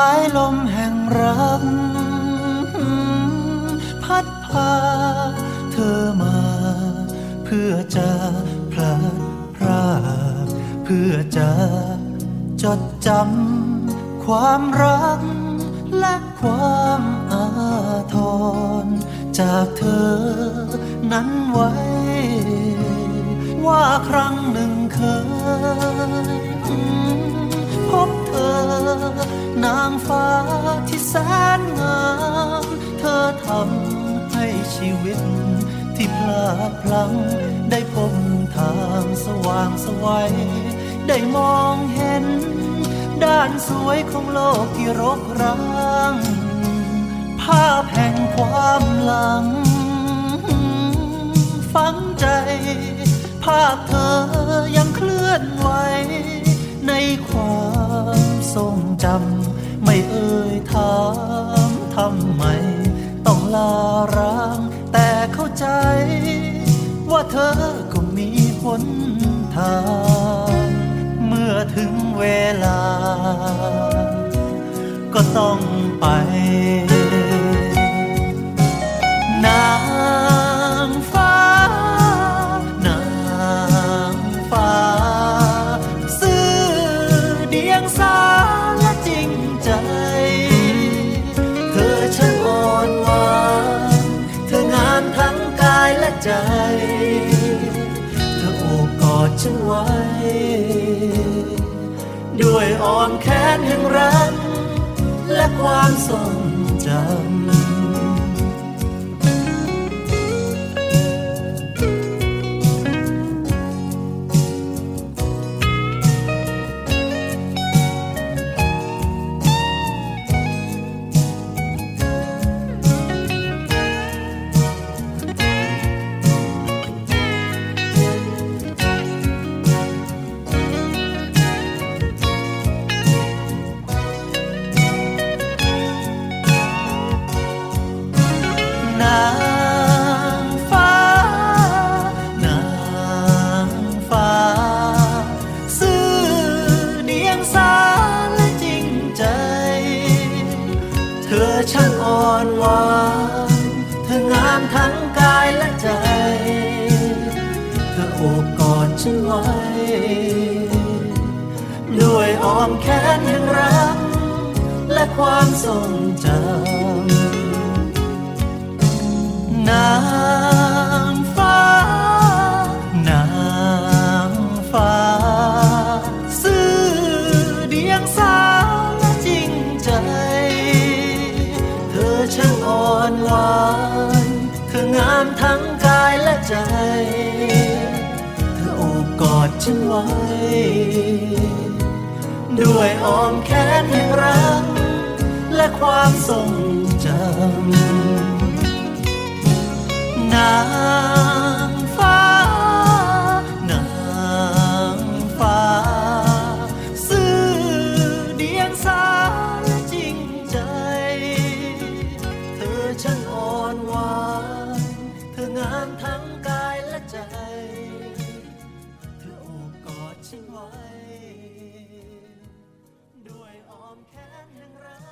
ายลมแห่งรัก พัดพาเธอมา เพื่อจะพลัดพรากเพื่อจะจดจำความรัก และความอาทร จากเธอนั้นไว้ ว่าครั้งหนึ่งเคยพบเธอ นางฟ้าที่แสนงาม เธอทำให้ชีวิต ที่พลาดพลั้งได้พบทางสว่างสวัย ได้มองเห็น ด้านสวยของโลกที่รกร้างภาพแห่งความหลัง ฝังใจ ภาพเธอยังเคลื่อน ลาร้าง แต่เข้าใจ ว่าเธอก็มีหนทาง เมื่อถึงเวลา ก็ต้องไป ใจ เธอโอบกอดฉันไว้ ด้วยอ้อนแขนแห่งรัก และความทรงจำ อช่างอ่อนหวานเธองามทั้งกายและใจ เธอโอบกอดฉันไว้ ด้วยอ้อมแขนแห่งรัก และความทรงจำนา ทั้งกายและใจ เธอโอบกอดฉันไว้ ด้วยอ้อมแขนแห่งรัก และความทรงจำนา ทั้งกายและใจ เธอโอบกอดฉันไว้ ด้วยอ้อมแขนแห่งรัก